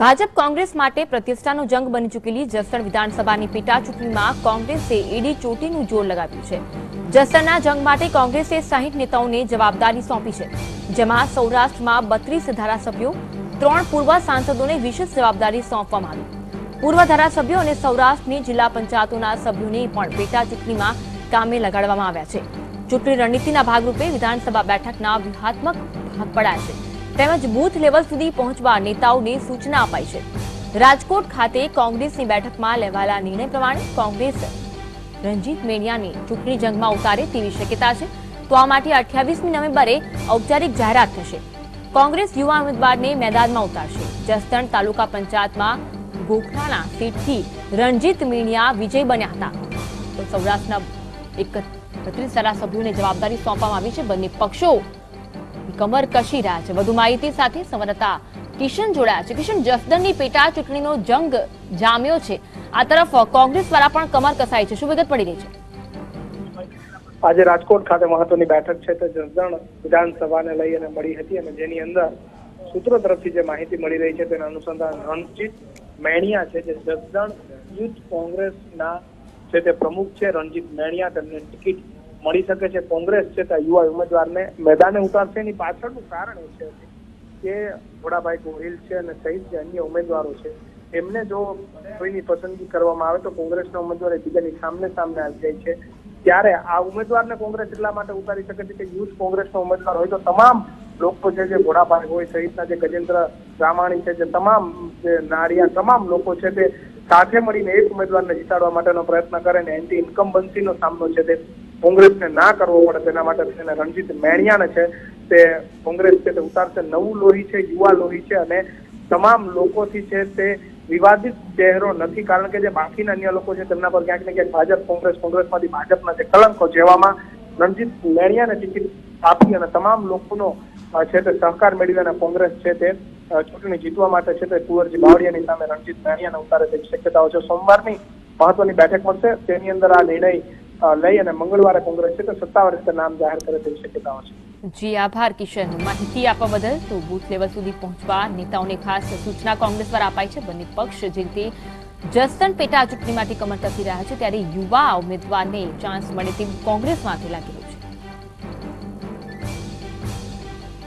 ભાજપ કોંગ્રેસ માટે પ્રતિષ્ઠાનો જંગ બની ચૂકેલી જસદણ વિધાનસભાની પેટા ચૂંટણીમાં કોંગ્રેસે એડી ચોટીનું જોર લગાવ્યું છે. જસદણના જંગ માટે કોંગ્રેસે સાહીઠ નેતાઓને જવાબદારી સોંપી છે. જેમાં સૌરાષ્ટ્રમાં બત્રીસ ધારાસભ્યો, ત્રણ પૂર્વ સાંસદોને વિશેષ જવાબદારી સોંપવામાં આવી. પૂર્વ ધારાસભ્યો અને સૌરાષ્ટ્રની જિલ્લા પંચાયતોના સભ્યોને પણ પેટા ચૂંટણીમાં કામે લગાડવામાં આવ્યા છે. ચૂંટણી રણનીતિના ભાગરૂપે વિધાનસભા બેઠકના વ્યૂહાત્મક ભાગ પડાયા છે. તેમજ બૂથ લેવલ સુધી પહોંચવા નેતાઓને સૂચના અપાઈ છે. રાજકોટ ખાતે કોંગ્રેસની બેઠકમાં લેવાયેલા નિર્ણય પ્રમાણે કોંગ્રેસ રણજીત મેણિયાને ચૂંટણી જંગમાં ઉતારે તેવી શક્યતા છે. તો આ માટે અઠ્યાવીસમી નવેમ્બરે ઔપચારિક જાહેરાત થશે. કોંગ્રેસ યુવા ઉમેદવારને મેદાનમાં ઉતારશે. જસદણ તાલુકા પંચાયતમાં ગોખલાના સીટથી રણજીત મીણિયા વિજય બન્યા હતા. તો સૌરાષ્ટ્રના એકત્રીસ ધારાસભ્યોને જવાબદારી સોંપવામાં આવી છે. બંને પક્ષો કમર કશી રહ્યા છે? વધુ માહિતી સાથે સંવાદદાતા કિશન જોડાયા છે. કિશન જસદનની પેટા ચૂંટણીનો જંગ જામ્યો છે. આ તરફ કોંગ્રેસ દ્વારા પણ કમર કસાઈ છે. શું વિગત પડી રહી છે? આજે રાજકોટ ખાતે મહત્વની બેઠક છે તે જસદણ વિધાનસભાને લઈ અને મળી હતી અને જેની અંદર સૂત્રો તરફથી જે માહિતી મળી રહી છે તેના અનુસંધાન રણજીત મેણિયા છે, જે જસદણ યુથ કોંગ્રેસના છે તે પ્રમુખ છે રણજીત મેણિયા, તેમને ટિકિટ મળી શકે છે કોંગ્રેસ છે તે યુવા ઉમેદવારને મેદાને ઉતારશે એની પાછળનું કારણ એ છે કે ભોળાભાઈ ગોહિલ છે અને સહિત જે અન્ય ઉમેદવારો છે, એમને જો કોઈની પસંદગી કરવામાં આવે તો કોંગ્રેસના ઉમેદવાર એકબીજાની સામને સામને આવી જાય છે. ત્યારે આ ઉમેદવારને કોંગ્રેસ એટલા માટે ઉતારી શકે છે કે યુથ કોંગ્રેસનો ઉમેદવાર હોય તો તમામ લોકો છે જે ભોળાભાઈ હોય, સહિતના જે ગજેન્દ્ર રામાણી છે, જે તમામ જે નારિયા, તમામ લોકો છે તે સાથે મળીને એક ઉમેદવારને જીતાડવા માટેનો પ્રયત્ન કરે ને એન્ટી ઇન્કમ્બન્સીનો સામનો છે તે કોંગ્રેસને ના કરવો પડે તેના માટે થઈને રણજીત મેણિયાને છે તે કોંગ્રેસ છે તે ઉતારશે. નવું લોહી છે, યુવા લોહી છે અને તમામ લોકોથી છે તે વિવાદિત ચહેરો નથી. કારણ કે જે બાકીના અન્ય લોકો છે તેમના પર ક્યાંક ને ક્યાંક ભાજપ, કોંગ્રેસ, કોંગ્રેસમાંથી ભાજપના જે કલંકો જેવામાં રણજીત મેણિયાને ટિકિટ આપી અને તમામ લોકોનો છે તે સહકાર મેળવી અને કોંગ્રેસ છે તે ચૂંટણી જીતવા માટે છે તે કુંવરજી બાવળિયાની સામે રણજીત મેણિયાને ઉતારે તેવી શક્યતાઓ છે. સોમવારની મહત્વની બેઠક મળશે. તેની અંદર આ નિર્ણય લઈ અને મંગળવારે કોંગ્રેસ છે તો સત્તાવાર નામ જાહેર કરે તેવી શક્યતાઓ છે. જી, આભાર, કિશન. માહિતી આપવા બદલ તો બુથ લેવલ સુધી પહોંચવા નેતાઓને ખાસ સૂચના કોંગ્રેસ દ્વારા અપાઈ છે. બંને પક્ષ જે રીતે જસદણ પેટા ચૂંટણી માટે કમર કસી રહ્યા છે, ત્યારે યુવા ઉમેદવારને ચાન્સ મળે તેવું કોંગ્રેસમાંથી લાગી રહ્યું છે.